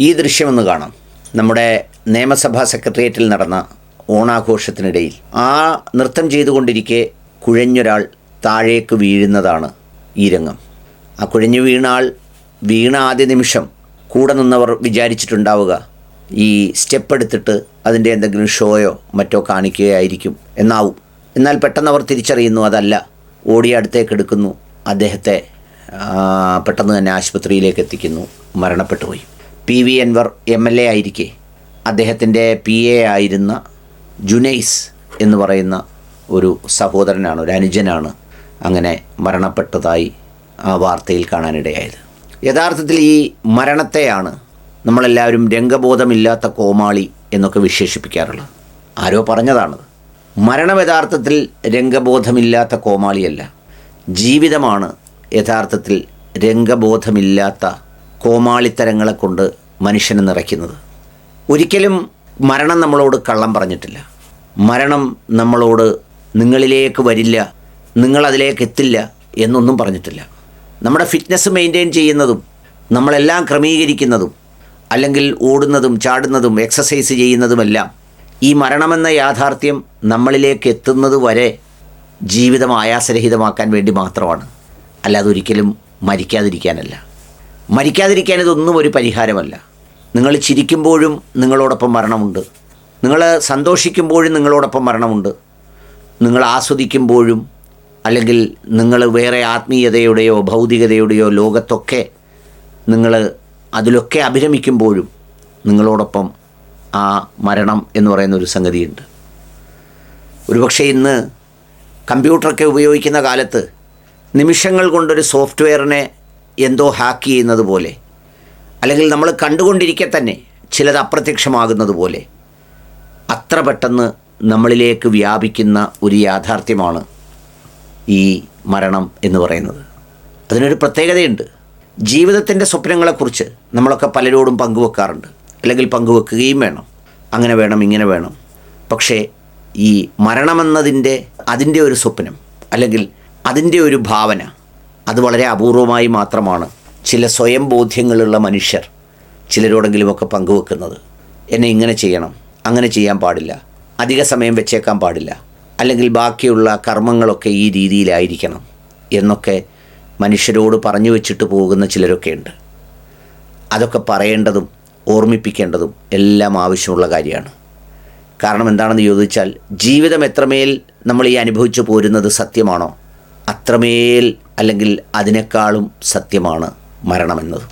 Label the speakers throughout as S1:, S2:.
S1: ഈ ദൃശ്യമൊന്ന് കാണാം. നമ്മുടെ നിയമസഭാ സെക്രട്ടേറിയറ്റിൽ നടന്ന ഓണാഘോഷത്തിനിടയിൽ ആ നൃത്തം ചെയ്തുകൊണ്ടിരിക്കെ കുഴഞ്ഞൊരാൾ താഴേക്ക് വീഴുന്നതാണ് ഈ രംഗം. ആ കുഴഞ്ഞു വീണ ആൾ വീണ ആദ്യ നിമിഷം കൂടെ നിന്നവർ വിചാരിച്ചിട്ടുണ്ടാവുക ഈ സ്റ്റെപ്പ് എടുത്തിട്ട് അതിന്റെ എന്തെങ്കിലും ഷോയോ മറ്റോ കാണിക്കുകയായിരിക്കും എന്നാവും. എന്നാൽ പെട്ടെന്ന് അവർ തിരിച്ചറിയുന്നു അതല്ല. ഓടി അടുത്തേക്ക് എടുക്കുന്നു. അദ്ദേഹത്തെ പെട്ടെന്ന് തന്നെ ആശുപത്രിയിലേക്ക് എത്തിക്കുന്നു. മരണപ്പെട്ടു പോയി. P V Anvar M L A ആയിരിക്കെ. അദ്ദേഹത്തിന്റെ പി എ ആയിരുന്ന ജുനൈസ് എന്ന് പറയുന്ന ഒരു സഹോദരനാണ് ഒരു അനുജനാണ് അങ്ങനെ മരണപ്പെട്ടതായി ആ വാർത്തയിൽ കാണാനിടയായത്. യഥാർത്ഥത്തിൽ ഈ മരണത്തെയാണ് നമ്മളെല്ലാവരും രംഗബോധമില്ലാത്ത കോമാളി എന്നൊക്കെ വിശേഷിപ്പിക്കാറുള്ളത്. ആരോ പറഞ്ഞതാണത്. മരണം യഥാർത്ഥത്തിൽ രംഗബോധമില്ലാത്ത കോമാളിയല്ല. ജീവിതമാണ് യഥാർത്ഥത്തിൽ രംഗബോധമില്ലാത്ത കോമാളിത്തരങ്ങളെ കൊണ്ട് മനുഷ്യനെ നിറയ്ക്കുന്നത്. ഒരിക്കലും മരണം നമ്മളോട് കള്ളം പറഞ്ഞിട്ടില്ല. മരണം നമ്മളോട് നിങ്ങളിലേക്ക് വരില്ല നിങ്ങളതിലേക്ക് എത്തില്ല എന്നൊന്നും പറഞ്ഞിട്ടില്ല. നമ്മുടെ ഫിറ്റ്നസ് മെയിന്റെയിൻ ചെയ്യുന്നതും നമ്മളെല്ലാം ക്രമീകരിക്കുന്നതും അല്ലെങ്കിൽ ഓടുന്നതും ചാടുന്നതും എക്സസൈസ് ചെയ്യുന്നതുമെല്ലാം ഈ മരണമെന്ന യാഥാർത്ഥ്യം നമ്മളിലേക്ക് എത്തുന്നത് വരെ ജീവിതം ആയാസരഹിതമാക്കാൻ വേണ്ടി മാത്രമാണ്. അല്ലാതെ ഒരിക്കലും മരിക്കാതിരിക്കാനല്ല. മരിക്കാതിരിക്കാൻ ഇതൊന്നും ഒരു പരിഹാരമല്ല. നിങ്ങൾ ചിരിക്കുമ്പോഴും നിങ്ങളോടൊപ്പം മരണമുണ്ട്. നിങ്ങൾ സന്തോഷിക്കുമ്പോഴും നിങ്ങളോടൊപ്പം മരണമുണ്ട്. നിങ്ങൾ ആസ്വദിക്കുമ്പോഴും അല്ലെങ്കിൽ നിങ്ങൾ വേറെ ആത്മീയതയുടെയോ ഭൗതികതയുടെയോ ലോകത്തൊക്കെ നിങ്ങൾ അതിലൊക്കെ അഭിരമിക്കുമ്പോഴും നിങ്ങളോടൊപ്പം ആ മരണം എന്ന് പറയുന്ന ഒരു സംഗതിയുണ്ട്. ഒരുപക്ഷെ ഇന്ന് കമ്പ്യൂട്ടറൊക്കെ ഉപയോഗിക്കുന്ന കാലത്ത് നിമിഷങ്ങൾ കൊണ്ടൊരു സോഫ്റ്റ്വെയറിനെ എന്തോ ഹാക്ക് ചെയ്യുന്നത് പോലെ അല്ലെങ്കിൽ നമ്മൾ കണ്ടുകൊണ്ടിരിക്കെ തന്നെ ചിലത് അപ്രത്യക്ഷമാകുന്നത് പോലെ അത്ര പെട്ടെന്ന് നമ്മളിലേക്ക് വ്യാപിക്കുന്ന ഒരു യാഥാർത്ഥ്യമാണ് ഈ മരണം എന്ന് പറയുന്നത്. അതിനൊരു പ്രത്യേകതയുണ്ട്. ജീവിതത്തിന്റെ സ്വപ്നങ്ങളെക്കുറിച്ച് നമ്മളൊക്കെ പലരോടും പങ്കുവെക്കാറുണ്ട്. അല്ലെങ്കിൽ പങ്കുവെക്കുകയും വേണം. അങ്ങനെ വേണം ഇങ്ങനെ വേണം. പക്ഷേ ഈ മരണമെന്നതിന്റെ അതിന്റെ ഒരു സ്വപ്നം അല്ലെങ്കിൽ അതിന്റെ ഒരു ഭാവന അത് വളരെ അപൂർവമായി മാത്രമാണ് ചില സ്വയം ബോധ്യങ്ങളുള്ള മനുഷ്യർ ചിലരോടെങ്കിലുമൊക്കെ പങ്കുവെക്കുന്നത്. എന്നെ ഇങ്ങനെ ചെയ്യണം അങ്ങനെ ചെയ്യാൻ പാടില്ല അധിക സമയം വെച്ചേക്കാൻ പാടില്ല അല്ലെങ്കിൽ ബാക്കിയുള്ള കർമ്മങ്ങളൊക്കെ ഈ രീതിയിലായിരിക്കണം എന്നൊക്കെ മനുഷ്യരോട് പറഞ്ഞു വെച്ചിട്ട് പോകുന്ന ചിലരൊക്കെയുണ്ട്. അതൊക്കെ പറയേണ്ടതും ഓർമ്മിപ്പിക്കേണ്ടതും എല്ലാം ആവശ്യമുള്ള കാര്യമാണ്. കാരണം എന്താണെന്ന് ചോദിച്ചാൽ ജീവിതം എത്രമേൽ നമ്മൾ ഈ അനുഭവിച്ചു പോരുന്നത് സത്യമാണോ? അത്രമേൽ അല്ലെങ്കിൽ അതിനേക്കാളും സത്യമാണ്. മരണമെന്നത്.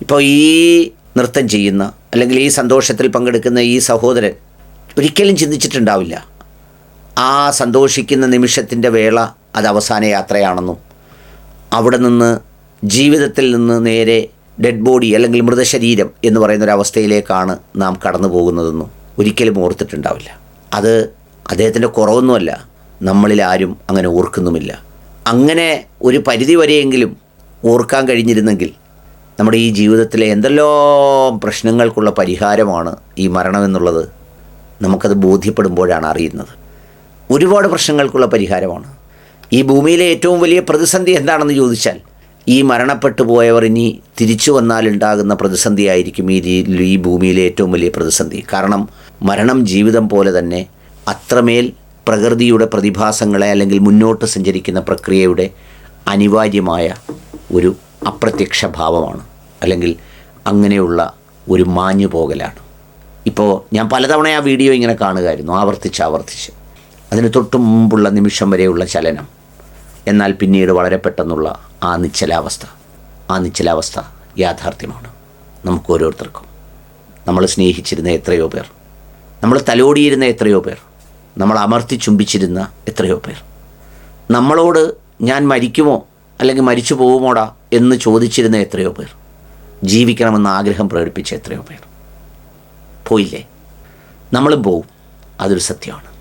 S1: ഇപ്പോൾ ഈ നൃത്തം ചെയ്യുന്ന അല്ലെങ്കിൽ ഈ സന്തോഷത്തിൽ പങ്കെടുക്കുന്ന ഈ സഹോദരൻ ഒരിക്കലും ചിന്തിച്ചിട്ടുണ്ടാവില്ല. ആ സന്തോഷിക്കുന്ന നിമിഷത്തിന്റെ വേള അത് അവസാന യാത്രയാണെന്നും അവിടെ നിന്ന് ജീവിതത്തിൽ നിന്ന് നേരെ ഡെഡ് ബോഡി അല്ലെങ്കിൽ മൃതശരീരം എന്ന് പറയുന്ന ഒരു അവസ്ഥയിലേക്കാണ് നാം കടന്നു പോകുന്നതെന്നും ഒരിക്കലും ഓർത്തിട്ടുണ്ടാവില്ല. അത് അദ്ദേഹത്തിന്റെ കുറവൊന്നുമല്ല. നമ്മളിൽ ആരും അങ്ങനെ ഓർക്കുന്നുമില്ല. അങ്ങനെ ഒരു പരിധി വരെയെങ്കിലും ഓർക്കാൻ കഴിഞ്ഞിരുന്നെങ്കിൽ നമ്മുടെ ഈ ജീവിതത്തിലെ എന്തെല്ലാം പ്രശ്നങ്ങൾക്കുള്ള പരിഹാരമാണ് ഈ മരണമെന്നുള്ളത് നമുക്കത് ബോധ്യപ്പെടുമ്പോഴാണ് അറിയുന്നത്. ഒരുപാട് പ്രശ്നങ്ങൾക്കുള്ള പരിഹാരമാണ്. ഈ ഭൂമിയിലെ ഏറ്റവും വലിയ പ്രതിസന്ധി എന്താണെന്ന് ചോദിച്ചാൽ ഈ മരണപ്പെട്ടു പോയവർ ഇനി തിരിച്ചു വന്നാലുണ്ടാകുന്ന പ്രതിസന്ധിയായിരിക്കും ഈ ഈ ഭൂമിയിലെ ഏറ്റവും വലിയ പ്രതിസന്ധി. കാരണം മരണം ജീവിതം പോലെ തന്നെ അത്രമേൽ പ്രകൃതിയുടെ പ്രതിഭാസങ്ങളെ അല്ലെങ്കിൽ മുന്നോട്ട് സഞ്ചരിക്കുന്ന പ്രക്രിയയുടെ അനിവാര്യമായ ഒരു അപ്രത്യക്ഷ ഭാവമാണ്. അല്ലെങ്കിൽ അങ്ങനെയുള്ള ഒരു മാഞ്ഞു പോകലാണ്. ഇപ്പോൾ ഞാൻ പലതവണ ആ വീഡിയോ ഇങ്ങനെ കാണുകയായിരുന്നു ആവർത്തിച്ച് ആവർത്തിച്ച് അതിന് തൊട്ട് മുമ്പുള്ള നിമിഷം വരെയുള്ള ചലനം. എന്നാൽ പിന്നീട് വളരെ പെട്ടെന്നുള്ള ആ നിശ്ചലാവസ്ഥ. ആ നിശ്ചലാവസ്ഥ യാഥാർത്ഥ്യമാണ്. നമുക്ക് ഓരോരുത്തർക്കും. നമ്മൾ സ്നേഹിച്ചിരുന്ന എത്രയോ പേർ. നമ്മൾ തലോടിയിരുന്ന എത്രയോ പേർ. നമ്മൾ അമർത്തി ചുംബിച്ചിരുന്ന എത്രയോ പേർ. നമ്മളോട് ഞാൻ മരിക്കുമോ? അല്ലെങ്കിൽ മരിച്ചു പോകുമോടാ എന്ന് ചോദിച്ചിരുന്ന എത്രയോ പേർ. ജീവിക്കണമെന്ന് ആഗ്രഹം പ്രകടിപ്പിച്ച എത്രയോ പേർ. പോയില്ലേ? നമ്മളും പോവും. അതൊരു സത്യമാണ്.